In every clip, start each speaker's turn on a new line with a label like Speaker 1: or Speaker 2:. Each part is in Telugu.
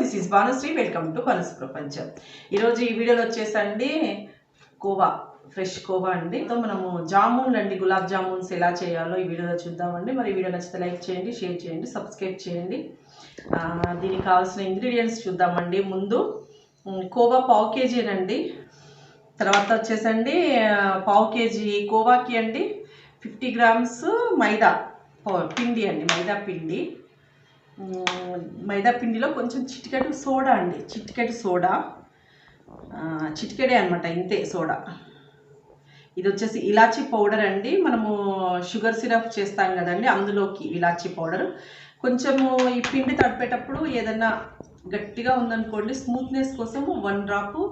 Speaker 1: This is Bhanushree welcome to మనసు ప్రపంచం ఈరోజు ఈ వీడియోలో వచ్చేసండి కోవా ఫ్రెష్ కోవా అండి. సో మనము జామున్ అండి గులాబ్ జామున్స్ ఎలా చేయాలో ఈ వీడియోలో చూద్దామండి. మరి వీడియో నచ్చితే లైక్ చేయండి షేర్ చేయండి సబ్స్క్రైబ్ చేయండి. దీనికి కావాల్సిన ఇంగ్రీడియంట్స్ చూద్దామండి. ముందు కోవా పావు కేజీనండి తర్వాత వచ్చేసండి పావు కేజీ కోవాకి అండి ఫిఫ్టీ గ్రామ్స్ మైదా పిండి అండి మైదా పిండి. మైదా పిండిలో కొంచెం చిటికెడు సోడా అండి. చిటికెడు సోడా. చిటికెడే అనమాట ఇంతే సోడా. ఇది వచ్చేసి ఇలాచీ పౌడర్ అండి. మనము షుగర్ సిరప్ చేస్తాం కదండి అందులోకి ఇలాచీ పౌడర్. కొంచెము ఈ పిండి తడిపేటప్పుడు ఏదన్నా గట్టిగా ఉందనుకోండి స్మూత్నెస్ కోసం వన్ డ్రాపు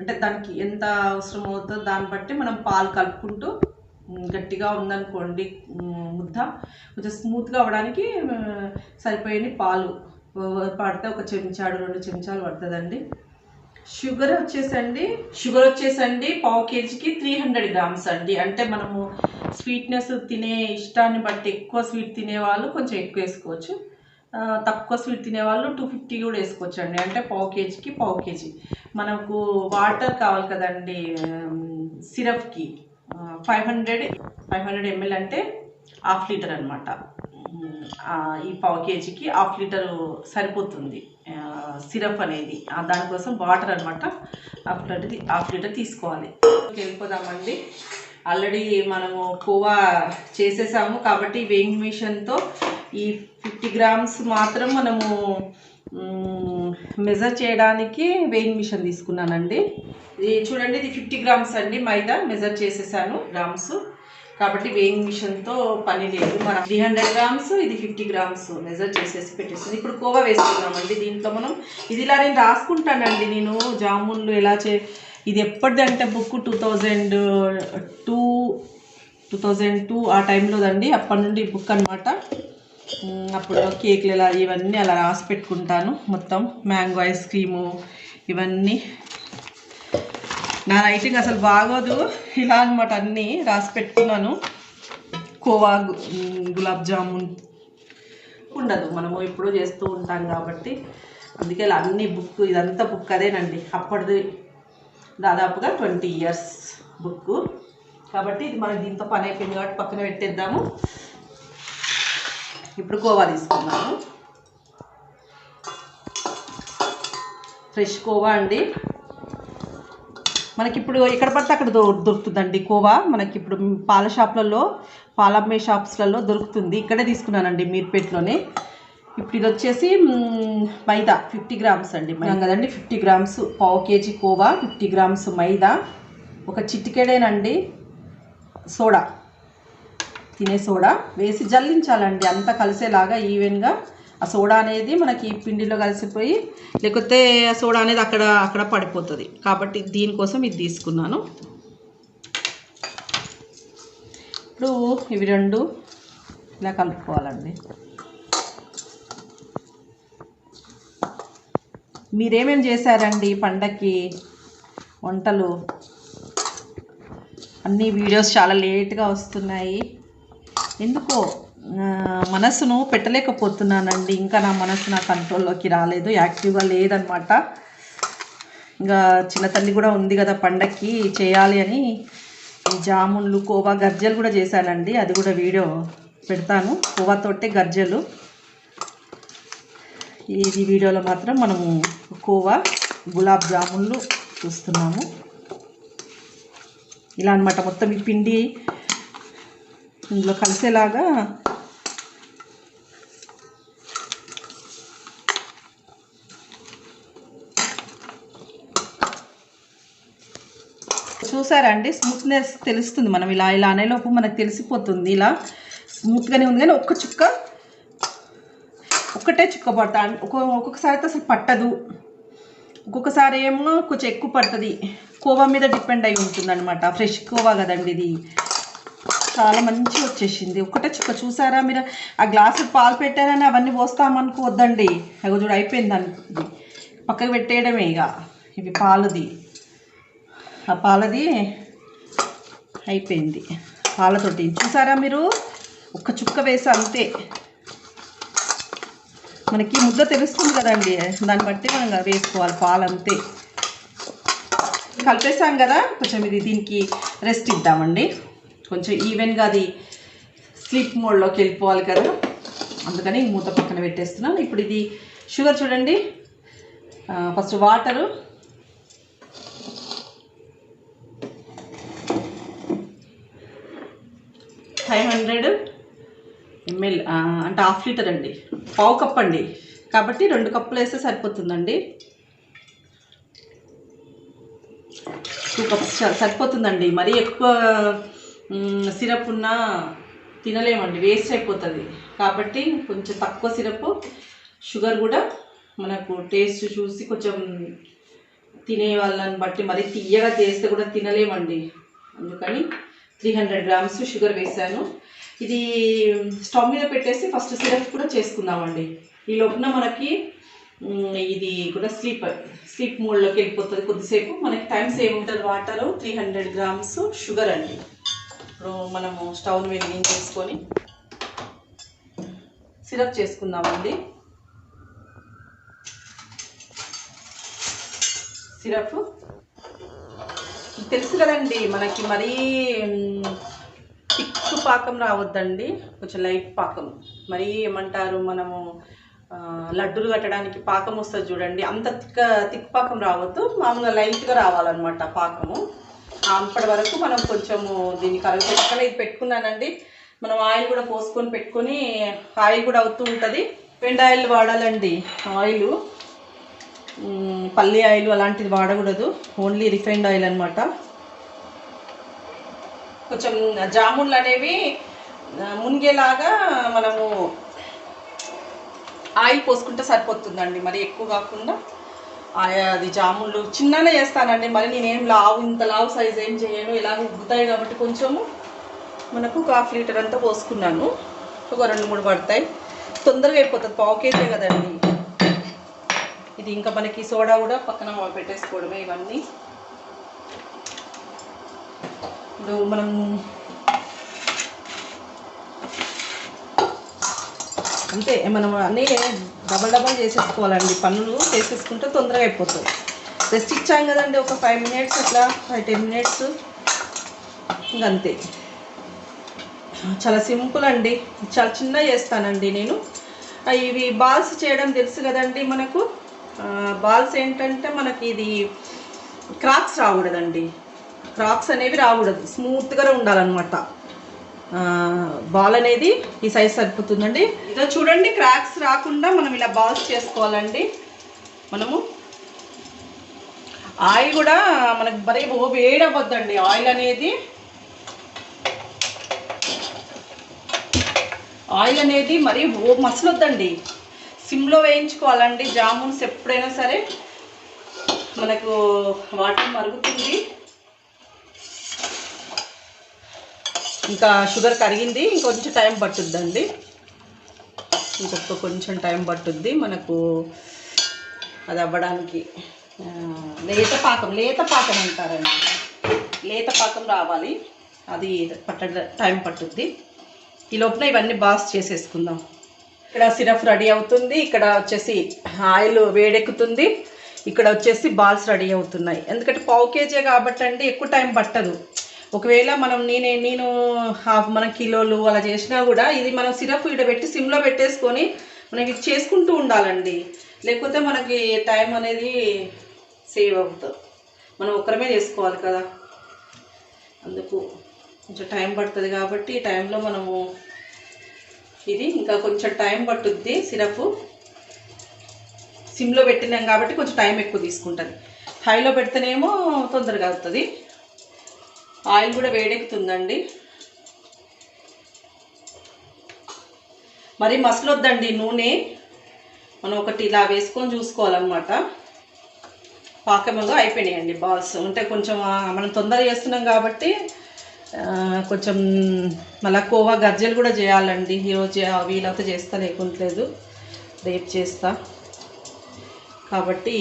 Speaker 1: అంటే దానికి ఎంత అవసరం అవుతుందో దాన్ని బట్టి మనం పాలు కలుపుకుంటూ గట్టిగా ఉందనుకోండి ముద్ద. కొంచెం స్మూత్గా అవ్వడానికి సరిపోయేది పాలు. పడితే ఒక చెంచాడు రెండు చెంచాలు పడుతుందండి. షుగర్ వచ్చేసండి. షుగర్ వచ్చేసండి పావు కేజీకి త్రీ హండ్రెడ్ గ్రామ్స్ అండి. అంటే మనము స్వీట్నెస్ తినే ఇష్టాన్ని బట్టి ఎక్కువ స్వీట్ తినే వాళ్ళు కొంచెం ఎక్కువ వేసుకోవచ్చు. తక్కువ స్వీట్ తినేవాళ్ళు టూ ఫిఫ్టీ కూడా వేసుకోవచ్చు అండి అంటే పావు కేజీకి పావు కేజీ. మనకు వాటర్ కావాలి కదండి సిరప్కి. Five hundred five hundred ML అంటే హాఫ్ లీటర్ అనమాట ఈ పావు కేజీకి హాఫ్ లీటర్ సరిపోతుంది. సిరప్ అనేది. దానికోసం వాటర్ అనమాట హాఫ్ లీటర్ హాఫ్ లీటర్ తీసుకోవాలి వెళ్ళిపోదామండి. ఆల్రెడీ మనము కోవా చేసేసాము కాబట్టి వేయింగ్ మిషన్తో ఈ ఫిఫ్టీ గ్రామ్స్ మాత్రం మనము మెజర్ చేయడానికి వేయింగ్ మిషన్ తీసుకున్నానండి. ఇది చూడండి ఇది ఫిఫ్టీ గ్రామ్స్ అండి మైదా. మెజర్ చేసేసాను గ్రామ్స్ కాబట్టి వేయింగ్ మిషన్తో పని లేదు. మన త్రీ హండ్రెడ్ గ్రామ్స్ ఇది ఫిఫ్టీ గ్రామ్స్ మెజర్ చేసేసి పెట్టేస్తుంది ఇప్పుడు కోవా వేసుకున్నామండి దీంట్లో మనం ఇది ఇలా నేను రాసుకుంటానండి. నేను జామున్లు ఎలా చే ఇది ఎప్పటిదంటే book two thousand two two thousand two ఆ టైంలోదండి అప్పటి నుండి బుక్ అనమాట అప్పుడు కేకులు ఇలా ఇవన్నీ అలా రాసి పెట్టుకుంటాను. మొత్తం మ్యాంగో ఐస్ క్రీము ఇవన్నీ. నా రైటింగ్ అసలు బాగోదు. ఇలా అనమాట అన్నీ రాసి పెట్టుకున్నాను. కోవా గులాబ్ జామున్ ఉండదు. మనము ఎప్పుడూ చేస్తూ ఉంటాం కాబట్టి. అందుకే ఇలా అన్ని బుక్ ఇదంతా బుక్ అదేనండి. అప్పటిది దాదాపుగా ట్వంటీ ఇయర్స్ బుక్ కాబట్టి ఇది మనకి దీంతో పని అయిపోయింది కాబట్టి పక్కన పెట్టేద్దాము. ఇప్పుడు కోవా తీసుకున్నాము ఫ్రెష్ కోవా అండి. మనకి ఇప్పుడు ఎక్కడ పడితే అక్కడ దొ దొరుకుతుందండి కోవా. మనకి ఇప్పుడు పాల షాప్లలో పాల అమ్మే షాప్స్లలో దొరుకుతుంది. ఇక్కడే తీసుకున్నానండి మీర్పేటలోనే. ఇప్పుడు ఇది వచ్చేసి మైదా ఫిఫ్టీ గ్రామ్స్ అండి. మైదా. కదండి ఫిఫ్టీ గ్రామ్స్ పావు కేజీ కోవా ఫిఫ్టీ గ్రామ్స్ మైదా. ఒక చిటికెడేనండి సోడా. తినే సోడా వేసి జల్లించాలండి. అంతా కలిసేలాగా ఈవెన్గా ఆ సోడా అనేది మనకి పిండిలో కలిసిపోయి లేకపోతే ఆ సోడా అనేది అక్కడ అక్కడ పడిపోతుంది. కాబట్టి దీనికోసం ఇది తీసుకున్నాను. ఇప్పుడు ఇవి రెండు ఇలా కలుపుకోవాలండి. మీరేమేం చేశారండి పండక్కి? వంటలు? అన్ని వీడియోస్ చాలా లేట్గా వస్తున్నాయి. ఎందుకో మనసును పెట్టలేకపోతున్నానండి. ఇంకా నా మనసు నా కంట్రోల్లోకి రాలేదు యాక్టివ్గా లేదనమాట ఇంకా చిన్న తల్లి కూడా ఉంది కదా పండక్కి చేయాలి అని జామున్లు కోవా గర్జలు కూడా చేశానండి. అది కూడా వీడియో పెడతాను. కోవాతోటే గర్జలు. ఈ వీడియోలో మాత్రం మనము కోవా గులాబ్ జామున్లు చూస్తున్నాము. ఇలా అన్నమాట. మొత్తం ఈ పిండి ఇందులో కలిసేలాగా చూసారండి స్మూత్నెస్ తెలుస్తుంది మనం ఇలా ఇలా అనేలోపు మనకు తెలిసిపోతుంది ఇలా స్మూత్గానే ఉంది కానీ ఒక్క చుక్క ఒక్కటే చుక్క పడతా ఒక్కొక్కసారి అయితే అసలు పట్టదు ఒక్కొక్కసారి ఏమో కొంచెం ఎక్కువ పడుతుంది. కోవా మీద డిపెండ్ అయి ఉంటుంది అనమాట ఫ్రెష్ కోవా కదండి ఇది. చాలా మంచిగా వచ్చేసింది. ఒకటే చుక్క చూసారా మీరు? ఆ గ్లాసు పాలు పెట్టారని అవన్నీ పోస్తామనుకోవద్దండి అగో చూడు అయిపోయింది అనుకుంది. పక్కకు పెట్టేయడమే ఇక. ఇవి పాలది. ఆ పాలది అయిపోయింది. పాలతోటి. చూసారా మీరు? ఒక్క చుక్క వేసి అంతే. మనకి ముద్ద తెలుస్తుంది కదండి. దాన్ని బట్టి మనం వేసుకోవాలి పాలు అంతే కలిపేసాం కదా? కొంచెం ఇది దీనికి రెస్ట్ ఇద్దామండి. కొంచెం ఈవెన్గా అది స్లీప్ మోడ్లోకి వెళ్ళిపోవాలి కదా. అందుకని మూత పక్కన పెట్టేస్తున్నాను ఇప్పుడు ఇది షుగర్ చూడండి. First water five hundred ML అంటే హాఫ్ లీటర్ అండి. పావు కప్ అండి. కాబట్టి రెండు కప్పులు వేస్తే సరిపోతుందండి. టూ కప్స్ సరిపోతుందండి. మరీ ఎక్కువ సిరప్ ఉన్నా తినలేమండి వేస్ట్ అయిపోతుంది. కాబట్టి కొంచెం తక్కువ సిరప్ షుగర్ కూడా మనకు టేస్ట్ చూసి కొంచెం తినే వాళ్ళని బట్టి మరీ తీయగా చేస్తే కూడా తినలేమండి. అందుకని త్రీ హండ్రెడ్ గ్రామ్స్ షుగర్ వేసాను ఇది స్టవ్ మీద పెట్టేసి ఫస్ట్ సిరప్ కూడా చేసుకుందామండి. ఈ లోపల మనకి ఇది కూడా స్లీప్ స్లీప్ మోడ్లోకి వెళ్ళిపోతుంది. కొద్దిసేపు మనకి టైం సేవ్ ఉంటుంది water three hundred grams sugar అండి. ఇప్పుడు మనము స్టవ్ని వెలిగించేసుకొని సిరప్ చేసుకుందామండి. సిరప్. తెలుసు కదండి మనకి మరీ తిక్కు పాకం రావద్దండి కొంచెం లైట్ పాకం. మరీ ఏమంటారు మనము లడ్డూలు కట్టడానికి పాకం వస్తుంది చూడండి అంత తిక్క తిక్కు పాకం రావద్దు మామూలుగా లైట్గా రావాలన్నమాట పాకము. అప్పటి వరకు మనం కొంచెము దీన్ని కలిపి పక్కన ఇది పెట్టుకున్నానండి. మనం ఆయిల్ కూడా పోసుకొని పెట్టుకొని ఆయిల్ కూడా అవుతూ ఉంటుంది. పెండ్ ఆయిల్ వాడాలండి. ఆయిల్ పల్లి ఆయిల్ అలాంటిది వాడకూడదు. ఓన్లీ రిఫైన్డ్ ఆయిల్ అనమాట కొంచెం జామున్లు అనేవి మునిగేలాగా మనము ఆయిల్ పోసుకుంటే సరిపోతుందండి. మరి ఎక్కువ కాకుండా అది జామున్లు చిన్ననే చేస్తానండి. మరి నేనేం లావు ఇంత లావు సైజ్ ఏం చేయను. ఇలాగ ఉబ్బుతాయి కాబట్టి కొంచెము మనకు ఒక హాఫ్ లీటర్ అంతా పోసుకున్నాను. ఒక రెండు మూడు పడతాయి. తొందరగా అయిపోతుంది. పావు కేజీ కదండి. ఇది ఇంకా మనకి సోడా కూడా పక్కన పెట్టేసుకోవడమే ఇవన్నీ. ఇప్పుడు మనం అంతే మనం అన్నీ డబల్ డబల్ చేసేసుకోవాలండి. పనులు చేసేసుకుంటే తొందరగా అయిపోతుంది రెస్ట్ ఇచ్చాం కదండి ఒక ఫైవ్ మినిట్స్ అట్లా ఫైవ్ టెన్ మినిట్స్. ఇంకంతే చాలా సింపుల్ అండి. చాలా చిన్న చేస్తానండి నేను. ఇవి బాల్స్ చేయడం తెలుసు కదండి మనకు. బాల్స్ ఏంటంటే మనకి ఇది క్రాక్స్ రాకూడదండి. క్రాక్స్ అనేవి రాకూడదు. స్మూత్గా ఉండాలన్నమాట. బాల్ అనేది ఈ సైజ్ సరిపోతుందండి. ఇదో చూడండి క్రాక్స్ రాకుండా మనం ఇలా బాల్స్ చేసుకోవాలండి. మనము ఆయిల్ కూడా మనకు మరీ ఓ వేడవద్దండి ఆయిల్ అనేది ఆయిల్ అనేది మరీ ఓ మసలొద్దండి సిమ్లో వేయించుకోవాలండి. జామున్స్ ఎప్పుడైనా సరే మనకు వాటర్ మరుగుతుంది. ఇంకా షుగర్ కరిగింది ఇంకొంచెం టైం పట్టుద్దండి. ఇంకొక కొంచెం టైం పట్టుద్ది మనకు అది అవ్వడానికి. లేత పాకం లేత పాకం అంటారండి. లేత పాకం రావాలి. అది పట్ట టైం పట్టుద్ది. ఈ లోపల ఇవన్నీ బాస్ చేసేసుకుందాం. ఇక్కడ సిరప్ రెడీ అవుతుంది. ఇక్కడ వచ్చేసి ఆయిల్ వేడెక్కుతుంది. ఇక్కడ వచ్చేసి బాల్స్ రెడీ అవుతున్నాయి. ఎందుకంటే పావు కేజీ కాబట్టి అండి ఎక్కువ టైం పట్టదు. ఒకవేళ మనం నేనే నేను హాఫ్ మన కిలోలు అలా చేసినా కూడా ఇది మనం సిరప్ ఇక్కడ పెట్టి సిమ్లో పెట్టేసుకొని మనం ఇది చేసుకుంటూ ఉండాలండి. లేకపోతే మనకి టైం అనేది సేవ్ అవుతుంది. మనం ఒక్కరమే చేసుకోవాలి కదా. అందుకు కొంచెం టైం పడుతుంది కాబట్టి ఈ టైంలో మనము ఇది ఇంకా కొంచెం టైం పట్టుద్ది సిరప్. సిమ్లో పెట్టినాం కాబట్టి కొంచెం టైం ఎక్కువ తీసుకుంటుంది. హైలో పెడితేనేమో తొందరగా అవుతుంది. ఆయిల్ కూడా వేడెక్కుతుందండి. మరి మసలొద్దండి నూనె. మనం ఒకటి ఇలా వేసుకొని చూసుకోవాలన్నమాట. పాకముగా అయిపోయినాయండి బాల్స్. అంటే కొంచెం మనం తొందర చేస్తున్నాం కాబట్టి కొంచెం మళ్ళీ కోవా గజ్జలు కూడా చేయాలండి. ఈరోజు వీలైతే చేస్తా లేకుంటలేదు రేపు చేస్తా. కాబట్టి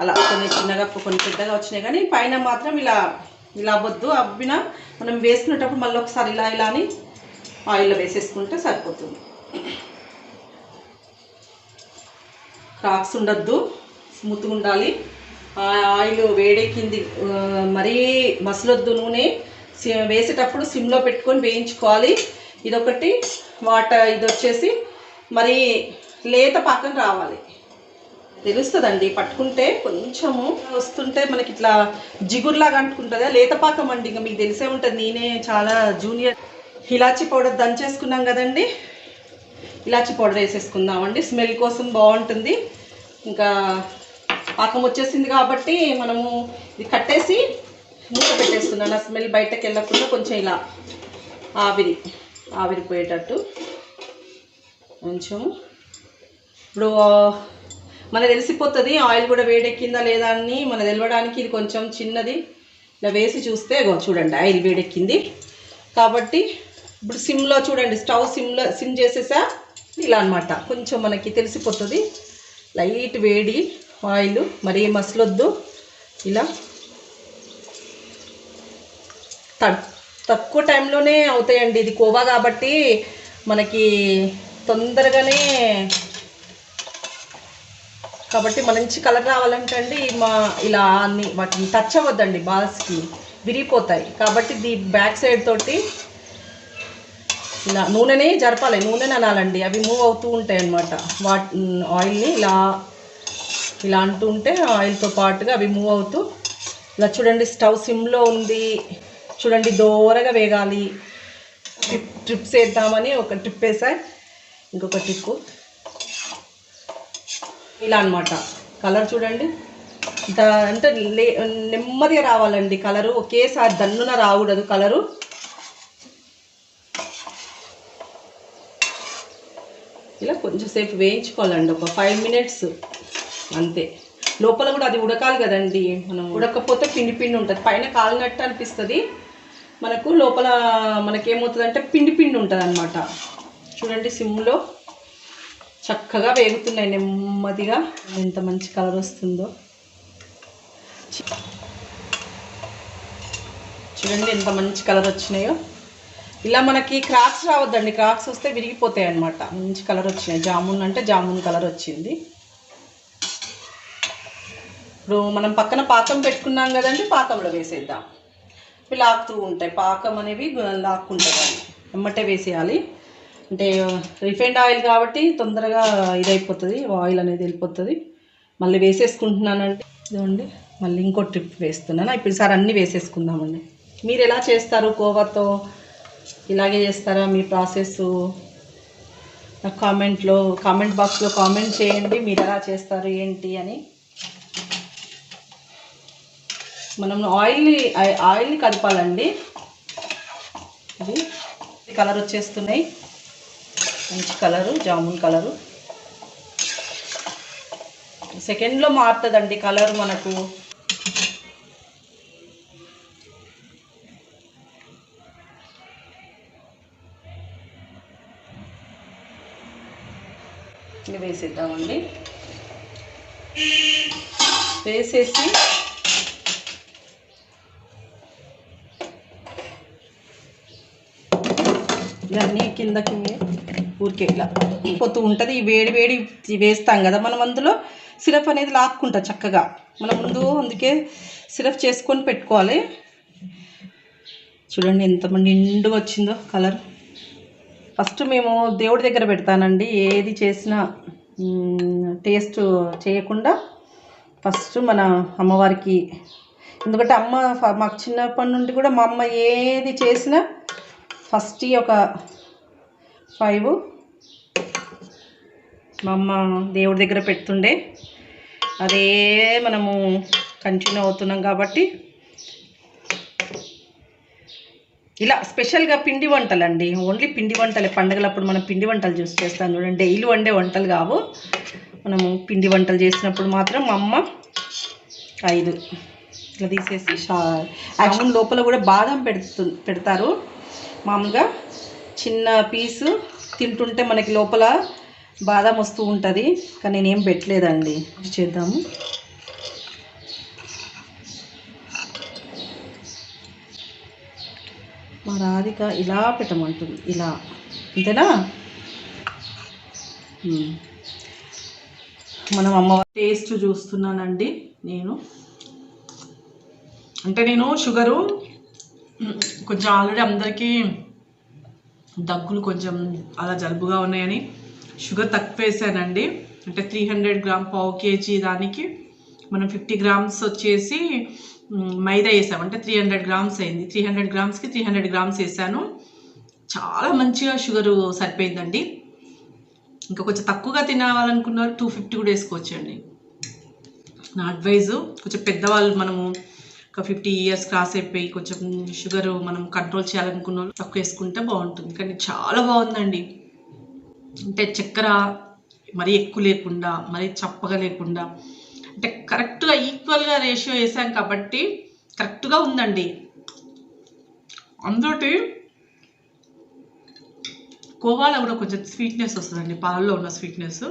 Speaker 1: అలా కొన్ని చిన్నగా కొన్ని పెద్దగా వచ్చినాయి. కానీ పైన మాత్రం ఇలా ఇలా అవ్వద్దు అవ్విన మనం వేసుకునేటప్పుడు మళ్ళీ ఒకసారి ఇలా ఇలా అని ఆయిల్లో వేసేసుకుంటే సరిపోతుంది. క్రాక్స్ ఉండద్దు స్మూత్గా ఉండాలి. ఆ ఆయిల్ వేడెక్కింది మరీ మసలొద్దు నూనె. సి- వేసేటప్పుడు సిమ్లో పెట్టుకొని వేయించుకోవాలి. ఇదొకటి వాటర్ ఇది వచ్చేసి మరి లేత పాకం రావాలి. తెలుస్తుందండి. పట్టుకుంటే కొంచెము వస్తుంటే మనకి ఇట్లా జిగురులాగా అంటుకుంటుందా. లేతపాకం అండి. ఇంకా మీకు తెలిసే ఉంటుంది. నేనే చాలా జూనియర్ ఇలాచి పౌడర్ దంచేసుకున్నాం కదండి. ఇలాచి పౌడర్ వేసేసుకుందామండి. స్మెల్ కోసం బాగుంటుంది. ఇంకా పాకం వచ్చేసింది కాబట్టి మనము ఇది కట్టేసి మూత పెట్టేస్తున్నాను. ఆ స్మెల్ బయటకు వెళ్ళకుండా కొంచెం ఇలా ఆవిరి ఆవిరిపోయేటట్టు. కొంచెం ఇప్పుడు మనకు తెలిసిపోతుంది ఆయిల్ కూడా వేడెక్కిందా లేదా అని మన తెలవడానికి ఇది కొంచెం చిన్నది. ఇలా వేసి చూస్తే చూడండి ఆయిల్ వేడెక్కింది. కాబట్టి ఇప్పుడు సిమ్లో చూడండి స్టవ్ సిమ్లో సిమ్ చేసేసా? ఇలా అన్నమాట. కొంచెం మనకి తెలిసిపోతుంది. లైట్ వేడి ఆయిల్ మరీ మసలొద్దు. ఇలా త- తక్కువ టైంలోనే అవుతాయండి. ఇది కోవా కాబట్టి మనకి తొందరగానే కాబట్టి మంచి కలర్ రావాలంటే అండి మా ఇలా అన్ని వాటిని టచ్ అవ్వద్దండి బాల్స్కి విరిగిపోతాయి. కాబట్టి దీ బ్యాక్ సైడ్ తోటి ఇలా నూనెనే జరపాలి. నూనెని అనాలండి. అవి మూవ్ అవుతూ ఉంటాయి అన్నమాట. వాటి ఆయిల్ని ఇలా ఇలా అంటూ ఉంటే ఆయిల్తో పాటుగా అవి మూవ్ అవుతూ ఇలా చూడండి స్టవ్ సిమ్లో ఉంది. చూడండి దోరగా వేగాలి. ట్రిప్ ట్రిప్స్ వేద్దామని ఒక ట్రిప్ వేసా ఇంకొక ట్రిప్ ఇలా అనమాట కలర్ చూడండి. ఇంత అంటే లే నెమ్మదిగా రావాలండి కలరు ఒకేసారి దన్నున రాకూడదు కలరు ఇలా కొంచెంసేపు వేయించుకోవాలండి. ఒక ఫైవ్ మినిట్స్ అంతే. లోపల కూడా అది ఉడకాలి కదండి. మనం ఉడకపోతే పిండి పిండి ఉంటుంది. పైన కాలినట్టు అనిపిస్తుంది. మనకు లోపల మనకేమవుతుంది అంటే పిండి పిండి ఉంటుంది అనమాట చూడండి సిమ్లో. చక్కగా వేగుతున్నాయి నెమ్మదిగా. ఎంత మంచి కలర్ వస్తుందో. చూడండి ఎంత మంచి కలర్ వచ్చినాయో. ఇలా మనకి క్రాక్స్ రావద్దండి. క్రాక్స్ వస్తే విరిగిపోతాయి అన్నమాట. మంచి కలర్ వచ్చినాయి. జామున్ అంటే జామున్ కలర్ వచ్చింది. ఇప్పుడు మనం పక్కన పాకం పెట్టుకున్నాం కదండి పాకంలో వేసేద్దాం. ఇవి లాగుతూ ఉంటాయి. పాకం అనేవి లాక్కుంటాయి. ఎమ్మటే వేసేయాలి. అంటే రిఫైండ్ ఆయిల్ కాబట్టి తొందరగా ఇదైపోతుంది ఆయిల్ అనేది వెళ్ళిపోతుంది. మళ్ళీ వేసేసుకుంటున్నానండి. ఇదండి మళ్ళీ ఇంకో ట్రిప్ వేస్తున్నాను. ఇప్పుడు సార్ అన్నీ వేసేసుకుందామండి. మీరు ఎలా చేస్తారు కోవాతో? ఇలాగే చేస్తారా మీ ప్రాసెస్? నాకు కామెంట్లో కామెంట్ బాక్స్లో కామెంట్ చేయండి మీరు ఎలా చేస్తారు ఏంటి అని. మనం ఆయిల్ని ఆయిల్ని కలపాలండి ఇది కలర్ వచ్చేస్తున్నాయి. మంచి కలరు జామున్ కలరు. సెకండ్లో మారుతుందండి కలర్ మనకు. ఇది వేసేద్దామండి. వేసేసి ఇవన్నీ కిందకి ఊరికే ఇలా పొత్తు ఉంటుంది. ఈ వేడి వేడి వేస్తాం కదా మనం అందులో. సిరప్ అనేది లాక్కుంటా చక్కగా. మనం ముందు అందుకే సిరప్ చేసుకొని పెట్టుకోవాలి. చూడండి ఎంత నిండుగా వచ్చిందో కలర్. ఫస్ట్ మేము దేవుడి దగ్గర పెడతానండి. ఏది చేసినా టేస్ట్ చేయకుండా ఫస్ట్ మన అమ్మవారికి ఎందుకంటే అమ్మ మాకు చిన్నప్పటి నుండి కూడా మా అమ్మ ఏది చేసినా ఫస్ట్ ఒక ఫైవ్. మా అమ్మ దేవుడి దగ్గర పెడుతుండే. అదే మనము కంటిన్యూ అవుతున్నాం కాబట్టి. ఇలా స్పెషల్గా పిండి వంటలు అండి ఓన్లీ పిండి వంటలే. పండగలప్పుడు మనం పిండి వంటలు చూసి చేస్తాం చూడండి. డైలీ వండే వంటలు కావు. మనము పిండి వంటలు చేసినప్పుడు మాత్రం మా అమ్మ ఐదు. ఇట్లా తీసేసి షా యాక్చువల్ లోపల కూడా బాదం పెడుతు పెడతారు. మామూలుగా చిన్న పీసు తింటుంటే మనకి లోపల బాదం వస్తూ ఉంటుంది. కానీ నేనేం పెట్టలేదండి. చేద్దాము. మా రాధిక ఇలా పెట్టమంటుంది. ఇలా. అంతేనా? మనం అమ్మ టేస్ట్ చూస్తున్నానండి నేను. అంటే నేను షుగరు కొంచెం ఆల్రెడీ అందరికీ దగ్గులు కొంచెం అలా జలుబుగా ఉన్నాయని షుగర్ తక్కువ వేసానండి. అంటే త్రీ హండ్రెడ్ గ్రామ్ పావు కేజీ దానికి మనం ఫిఫ్టీ గ్రామ్స్ వచ్చేసి మైదా వేసాం అంటే త్రీ హండ్రెడ్ గ్రామ్స్ అయింది. త్రీ హండ్రెడ్ గ్రామ్స్కి త్రీ హండ్రెడ్ గ్రామ్స్ వేసాను. చాలా మంచిగా షుగరు సరిపోయిందండి. ఇంకా కొంచెం తక్కువగా తినవాలనుకున్నారు టూ ఫిఫ్టీ కూడా వేసుకోవచ్చండి. నా అడ్వైజు కొంచెం పెద్దవాళ్ళు మనము ఒక ఫిఫ్టీ ఇయర్స్ క్రాస్ అయిపోయి కొంచెం షుగర్ మనం కంట్రోల్ చేయాలనుకున్న వాళ్ళు తక్కువ వేసుకుంటే బాగుంటుంది. కానీ చాలా బాగుందండి. అంటే చక్కెర మరీ ఎక్కువ లేకుండా మరీ చప్పగా లేకుండా. అంటే కరెక్ట్గా ఈక్వల్గా రేషియో వేసాం కాబట్టి కరెక్ట్గా ఉందండి. అందులోటి కోవాలో కూడా కొంచెం స్వీట్నెస్ వస్తుందండి. పాలలో ఉన్న స్వీట్నెస్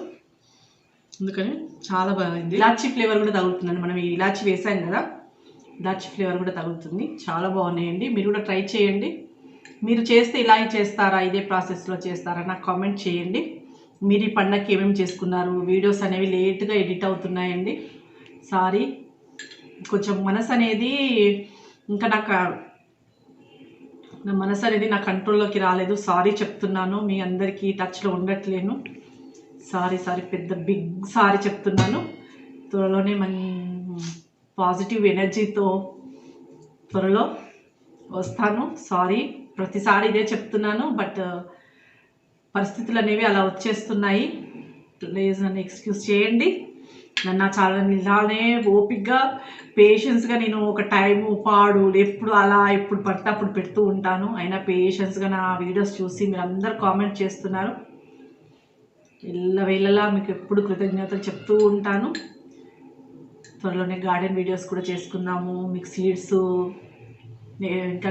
Speaker 1: అందుకని చాలా బాగుంది. ఇలాచీ ఫ్లేవర్ కూడా తగులుతుందండి. మనం ఇలాచి ఇలాచీ వేసాం కదా. డచ్ ఫ్లేవర్ కూడా తగులుతుంది. చాలా బాగున్నాయండి. మీరు కూడా ట్రై చేయండి. మీరు చేస్తే ఇలా చేస్తారా ఇదే ప్రాసెస్లో చేస్తారా నాకు కామెంట్ చేయండి. మీరు ఈ పండగకి ఏమేమి చేసుకున్నారు? వీడియోస్ అనేవి లేట్గా ఎడిట్ అవుతున్నాయండి. సారీ కొంచెం మనసు అనేది ఇంకా నాకు నా మనసు అనేది నా కంట్రోల్లోకి రాలేదు. సారీ చెప్తున్నాను. మీ అందరికీ టచ్లో ఉండట్లేను. సారీ సారీ పెద్ద బిగ్ సారీ చెప్తున్నాను. త్వరలోనే మన పాజిటివ్ ఎనర్జీతో త్వరలో వస్తాను. సారీ ప్రతిసారి ఇదే చెప్తున్నాను బట్ uh, పరిస్థితులు అనేవి అలా వచ్చేస్తున్నాయి. ప్లీజ్ నన్ను ఎక్స్క్యూజ్ చేయండి. నన్ను నా చాలా ఇలానే ఓపిక్గా పేషెన్స్గా నేను ఒక టైము పాడు ఎప్పుడు అలా ఎప్పుడు పడితే అప్పుడు పెడుతూ ఉంటాను. అయినా పేషెన్స్గా నా వీడియోస్ చూసి మీరు అందరు కామెంట్ చేస్తున్నారు. ఇళ్ళ వేళలా మీకు ఎప్పుడు కృతజ్ఞతలు చెప్తూ ఉంటాను. త్వరలోనే గార్డెన్ వీడియోస్ కూడా చేసుకుందాము మీకు సీడ్స్ ఇంకా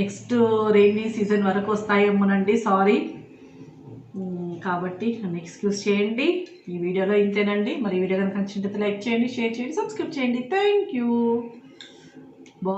Speaker 1: నెక్స్ట్ రెయినీ సీజన్ వరకు వస్తాయేమోనండి సారీ కాబట్టి నన్ను ఎక్స్క్యూజ్ చేయండి. ఈ వీడియోలో ఇంతేనండి. మరి ఈ వీడియో కనుక నచ్చినట్లయితే లైక్ చేయండి షేర్ చేయండి సబ్స్క్రైబ్ చేయండి. Thank you